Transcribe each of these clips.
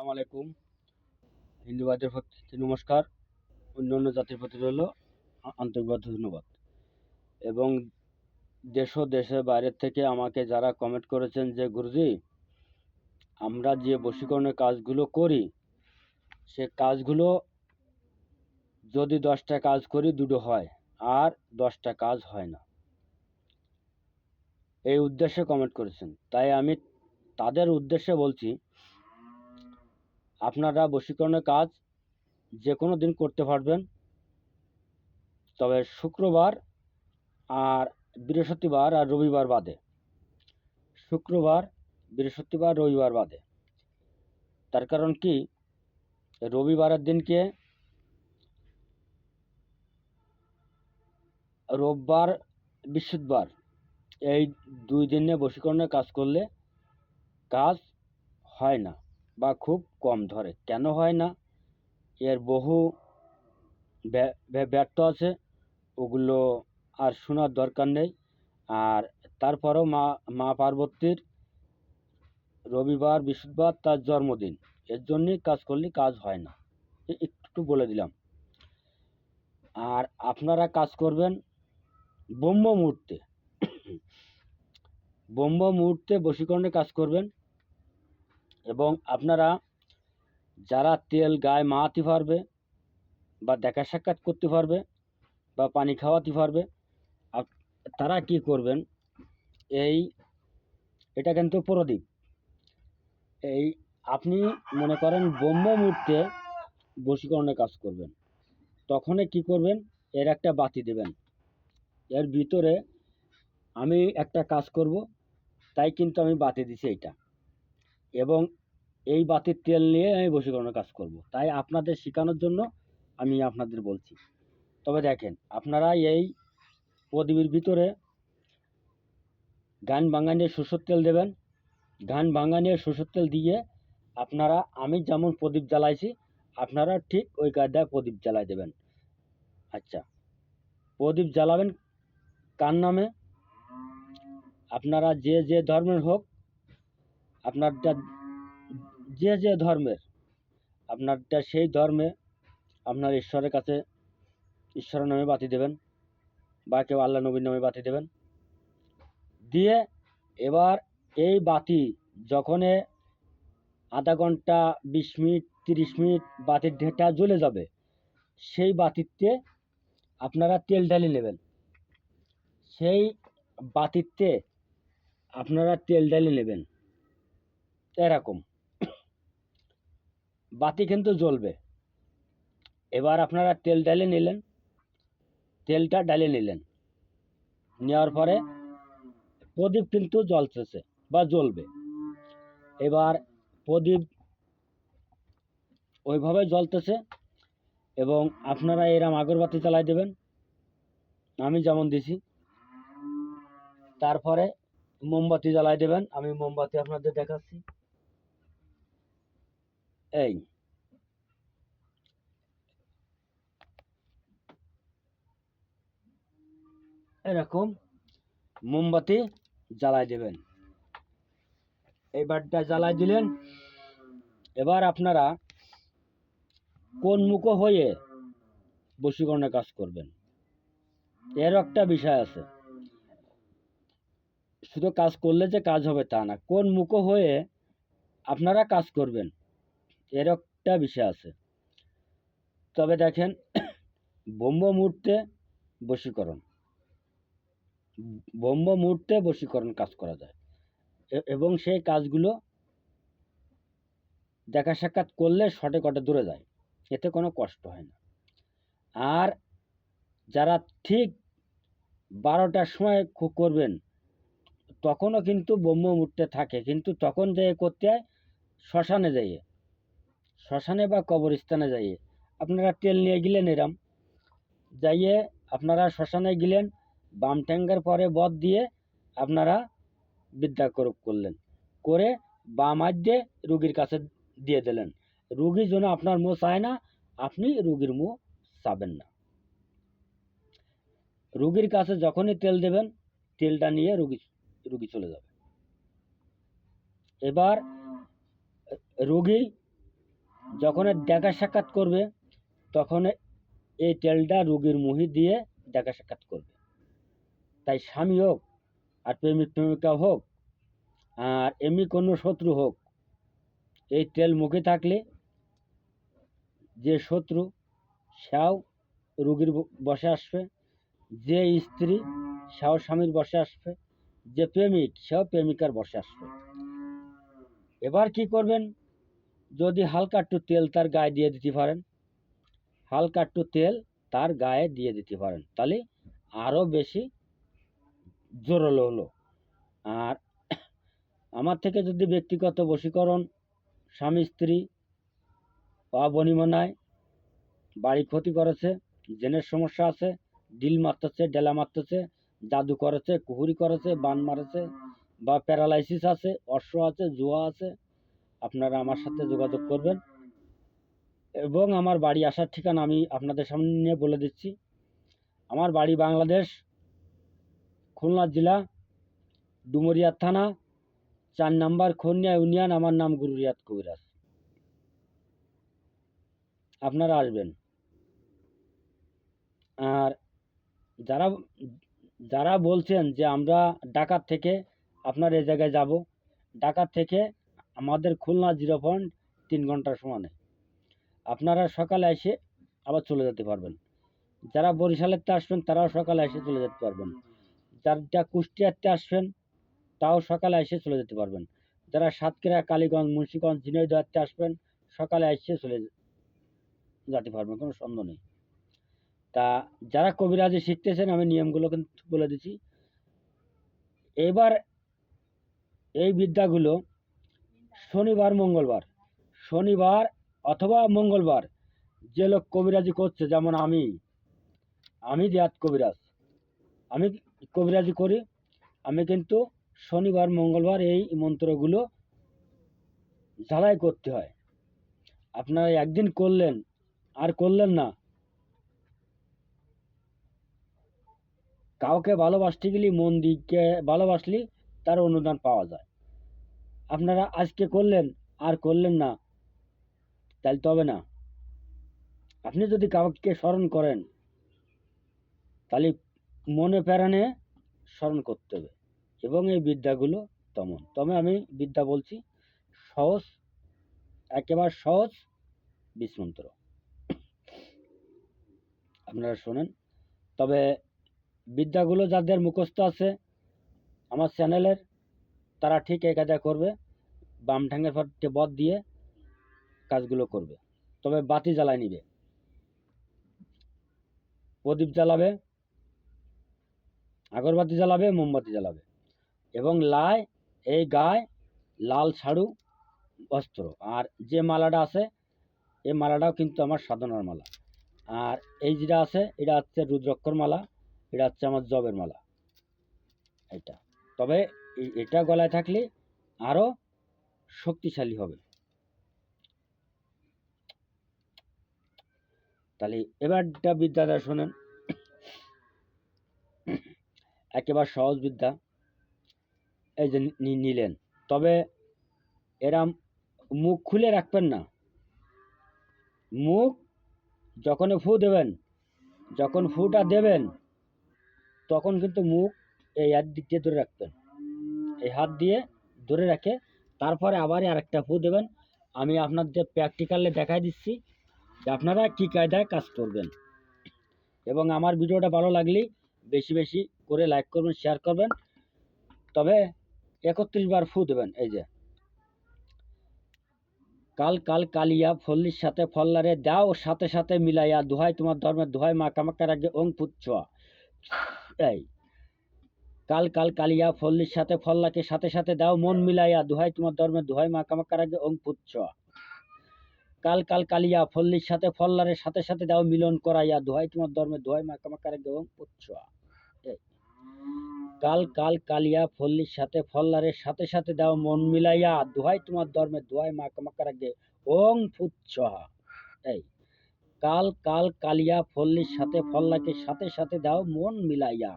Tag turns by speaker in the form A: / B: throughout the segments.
A: সালাম আলাইকুম। হিন্দুবাদের প্রতি নমস্কার। অন্য অন্য জাতির প্রতি রইল আন্তরিকভাবে ধন্যবাদ। এবং দেশ ও দেশের বাইরের থেকে আমাকে যারা কমেন্ট করেছেন যে, গুরুজি, আমরা যে বশীকরণের কাজগুলো করি, সে কাজগুলো যদি দশটা কাজ করি, দুটো হয়। আর দশটা কাজ হয় না। এই উদ্দেশ্যে কমেন্ট করেছেন। তাই আমি তাদের উদ্দেশ্যে বলছি আপনারা বশীকরণের কাজ যে কোনো দিন করতে পারবেন। তবে শুক্রবার আর বৃহস্পতিবার আর রবিবার বাদে। শুক্রবার, বৃহস্পতিবার, রবিবার বাদে। তার কারণ কি? রবিবারের দিনকে রোববার, বৃহস্পতিবার এই দুই দিনে বশীকরণের কাজ করলে কাজ হয় না। বা খুব কম ধরে। কেন হয় না? এর বহু ব্যা- ব্যা- ব্যর্থ আছে, ওগুলো আর শোনার দরকার নেই। আর তারপরেও মা মা পার্বতীর রবিবার, বৃহস্পতিবার তার জন্মদিন। এর জন্যই কাজ করলে কাজ হয় না। একটু বলে দিলাম। আর আপনারা কাজ করবেন ব্রহ্ম মুহূর্তে। ব্রহ্ম মুহূর্তে বশীকরণে কাজ করবেন। এবং আপনারা যারা তেল গায়ে মাখাতে পারবে বা দেখা সাক্ষাৎ করতে পারবে বা পানি খাওয়াতে পারবে তারা কি করবেন? এই, এটা কিন্তু প্রদীপ। এই, আপনি মনে করেন ব্রহ্ম মুহূর্তে বশীকরণে কাজ করবেন। তখনই কি করবেন? এর একটা বাতি দেবেন। এর ভিতরে আমি একটা কাজ করব, তাই কিন্তু আমি বাতি দিছি এইটা। এবং এই বাতির তেল নিয়ে আমি বশীকরণের কাজ করব। তাই আপনাদের শেখানোর জন্য আমি আপনাদের বলছি। তবে দেখেন, আপনারা এই প্রদীপের ভিতরে গান বাঙানির সরষের তেল দেবেন। গান বাঙানির সরষের তেল দিয়ে আপনারা, আমি যেমন প্রদীপ জ্বালাইছি, আপনারা ঠিক ওই কায়দায় প্রদীপ জ্বালাই দেবেন। আচ্ছা প্রদীপ জ্বালাবেন কার নামে? আপনারা যে যে ধর্মের হোক আপনারটা যে যে ধর্মের, আপনারটা সেই ধর্মে আপনার ঈশ্বরের কাছে ঈশ্বরের নামে বাতি দেবেন বা কেউ আল্লাহ নবীর নামে বাতি দেবেন। দিয়ে এবার এই বাতি যখন আধা ঘণ্টা, বিশ মিনিট, তিরিশ মিনিট বাতির ঢেঁটা জ্বলে যাবে, সেই বাতিতে আপনারা তেল ঢালি নেবেন। সেই বাতিতে আপনারা তেল ঢালি নেবেন। এরকম। বাতি কিন্তু জ্বলবে। এবার আপনারা তেল ডালে নিলেন। তেলটা ডালে নিলেন। নেওয়ার পরে প্রদীপ কিন্তু জ্বলতেছে বা জ্বলবে। এবার প্রদীপ ওইভাবে জ্বলতেছে এবং আপনারা এরম আগরবাতি জ্বালাই দেবেন। আমি যেমন দিছি। তারপরে মোমবাতি জ্বালাই দেবেন। আমি মোমবাতি আপনাদের দেখাচ্ছি। এই এরকম মোমবাতি জ্বালাই দেবেন। এইবারটা জ্বালাই দিলেন। এবার আপনারা কোন মুখ হয়ে বশীকরণের কাজ করবেন? এর একটা বিষয় আছে। শুধু কাজ করলে যে কাজ হবে তা না কোন মুখ হয়ে আপনারা কাজ করবেন? এর একটা বিষয় আছে। তবে দেখেন, ব্রহ্ম মুহূর্তে বশীকরণ। ব্রহ্ম মুহূর্তে বশীকরণ কাজ করা যায়। এবং সেই কাজগুলো দেখা সাক্ষাৎ করলে শটে কটে দূরে যায়। এতে কোনো কষ্ট হয় না। আর যারা ঠিক বারোটার সময় খু- করবেন, তখনও কিন্তু ব্রহ্ম মুহূর্তে থাকে। কিন্তু তখন যেয়ে করতে হয়, শ্মশানে যাইয়ে শ্মশানে বা কবরস্থানে যাইয়ে। আপনারা তেল নিয়ে গেলেন এরাম। যাইয়ে আপনারা শ্মশানে গেলেন, বাম ঠ্যাঙ্গার পরে বধ দিয়ে আপনারা বিদ্যা করুক করলেন। করে বাম হাত দিয়ে রুগীর কাছে দিয়ে দিলেন। রুগী যেন আপনার মুখ চায় না, আপনি রুগীর মুখ চাবেন না। রুগীর কাছে যখনই তেল দেবেন, তেলটা নিয়ে রুগী রুগী চলে যাবে। এবার রুগী যখন দেখা সাক্ষাৎ করবে, তখন এই তেলটা রোগীর মুহি দিয়ে দেখা সাক্ষাৎ করবে। তাই স্বামী হোক, আর প্রেমিক প্রেমিকা হোক, আর এমনি কোনো শত্রু হোক, এই তেল মুখে থাকলে যে শত্রু, সেও রোগীর বসে আসবে, যে স্ত্রী, সেও স্বামীর বসে আসবে, যে প্রেমিক, সেও প্রেমিকার বসে আসবে। এবার কি করবেন? যদি হালকা একটু তেল তার গায়ে দিয়ে দিতে পারেন, হালকা একটু তেল তার গায়ে দিয়ে দিতে পারেন, তাহলে আরও বেশি জোরালো হলো। আর আমার থেকে যদি ব্যক্তিগত বশীকরণ, স্বামী স্ত্রী অবনিমনায় বাড়ি ক্ষতি করেছে, জেনের সমস্যা আছে, ডিল মারতেছে, ডেলা মারতেছে, জাদু করেছে, কুহুরি করেছে, বান মারেছে বা প্যারালাইসিস আছে অশ্ব আছে, জুয়া আছে আপনারা আমার সাথে যোগাযোগ করবেন। এবং আমার বাড়ি আসার ঠিকানা আমি আপনাদের সামনে বলে দিচ্ছি। আমার বাড়ি বাংলাদেশ, খুলনা জেলা, ডুমুরিয়া থানা, চার নাম্বার খনিয়া ইউনিয়ন, আমার নাম গুরুরিয়াত কবিরাজ। আপনারা আসবেন। আর যারা যারা বলছেন যে আমরা ঢাকার থেকে আপনার এ জায়গায় যাব ঢাকার থেকে আমাদের খুলনা জিরো পয়েন্ট তিন ঘণ্টার সমানে। আপনারা সকালে এসে আবার চলে যেতে পারবেন। যারা বরিশালেরতে আসবেন, তারাও সকালে এসে চলে যেতে পারবেন। যারা কুষ্টিয়াতে আসবেন, তাও সকালে এসে চলে যেতে পারবেন। যারা সাতক্ষীরা, কালীগঞ্জ, মুন্সিগঞ্জ ঝিনাইদহতে আসবেন, সকালে এসে চলে যেতে পারবেন, কোনো সন্দেহ নেই। তা যারা কবিরাজি শিখতেছেন, আমি নিয়মগুলো কিন্তু বলে দিচ্ছি। এবার এই বিদ্যাগুলো শনিবার, মঙ্গলবার। শনিবার অথবা মঙ্গলবার, যে লোক কবিরাজি করছে, যেমন আমি। আমি রিয়াদ কবিরাজ। আমি কবিরাজি করি। আমি কিন্তু শনিবার, মঙ্গলবার এই মন্ত্রগুলো ঝালাই করতে হয়। আপনারা একদিন করলেন, আর করলেন না। কাউকে ভালোবাসতে গেলে মন দিকে ভালোবাসলে তার অনুদান পাওয়া যায়। আপনারা আজকে করলেন, আর করলেন না, তাহলে তো হবে না। আপনি যদি কাউকে স্মরণ করেন, তাহলে মনে প্রাণে স্মরণ করতে হবে, এবং এই বিদ্যাগুলো তেমন তবে আমি বিদ্যা বলছি, সহজ, একেবারে সহজ বিষ্মন্ত্র আপনারা শোনেন, তবে বিদ্যাগুলো যাদের মুখস্থ আছে, আমার চ্যানেলের তারা ঠিক এই কাজটা করবে, বাম ঠ্যাঙের ফটে বদ দিয়ে কাজগুলো করবে। তবে বাতি জ্বালায় নিবে। প্রদীপ জ্বালাবে, আগরবাতি জ্বালাবে, মোমবাতি জ্বালাবে। এবং লাই, এই গায়ে লাল ছাড়ু বস্ত্র। আর যে মালাটা আছে, এই মালাটাও কিন্তু আমার সাধনার মালা। আর এই যেটা আছে, এটা হচ্ছে রুদ্রক্ষর মালা, এটা হচ্ছে আমার জবের মালা। এটা তবে এটা গলায় থাকলে আরও শক্তিশালী হবে। তাহলে এবারটা বিদ্যাটা শোনেন। একেবারে সহজ বিদ্যা। এই যে নিলেন। তবে এরা মুখ খুলে রাখবেন না। মুখ যখন ফু দেবেন, যখন ফুটা দেবেন, তখন কিন্তু মুখ এই এক দিক দিয়ে ধরে রাখবেন। এই হাত দিয়ে ধরে রাখে তারপরে আবার আরেকটা ফু দেবেন। আমি আপনাদের প্র্যাকটিক্যালে দেখাই দিচ্ছি যে আপনারা কী কায়দায় কাজ করবেন। এবং আমার ভিডিওটা ভালো লাগলে বেশি বেশি করে লাইক করবেন শেয়ার করবেন। তবে একত্রিশ বার ফু দেবেন, এই যে। কাল কাল কালিয়া ফল্লির সাথে ফল্লারে দাও, সাথে সাথে মিলাইয়া, দোহাই তোমার ধর্মের, দোহাই মা কামাক্কার আগে ওং পুচ্ছোয়া এই। কাল কাল কালিয়া ফল্লির সাথে ফল্লাকে সাথে সাথে দাও, মন মিলাইয়া, দুহাই তোমার ধর্মের, দুহাই মা কামাক্কার আগে ওং পুচ্ছোয়া কাল কাল কালিয়া ফল্লির সাথে ফল্লারের সাথে সাথে দাও, মিলন করাইয়া, দুহাই তোমার ধর্মের, দোহাই মা কামাক্কার আগে ওং পুচ্ছোয়া কাল কাল কালিয়া ফল্লির সাথে ফল্লারের সাথে সাথে দাও, মন মিলাইয়া, দুহাই তোমার ধর্মের, দোহাই মা কামাক্কার আগে ওং ফুচ্ছহা এই। কাল কাল কালিয়া ফল্লির সাথে ফল্লাকে সাথে সাথে দাও, মন মিলাইয়া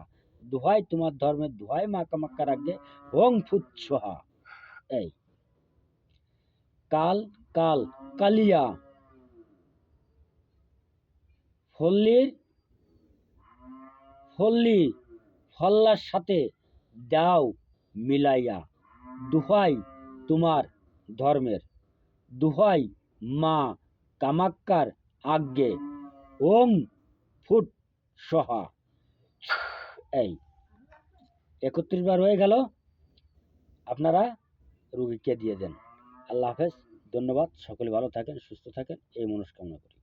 A: দোহাই, তোমার ধর্মের দোহাই মা কামাক্কার আগে ওং ফুচ্ছহা এই। কাল কাল, কালিয়া। ফল্লির, ফল্লি, ফল্লার সাথে দাও মিলাইয়া। দুহাই, তোমার ধর্মের। দুহাই, মা কামাক্কার আজ্ঞে। ওং ফুট সহা। এই, একত্রিশ বার হয়ে গেল। আপনারা রুগীকে দিয়ে দেন। আল্লাহ হাফেজ, ধন্যবাদ। সকলে ভালো থাকেন, সুস্থ থাকেন। এই মনস্কামনা করি।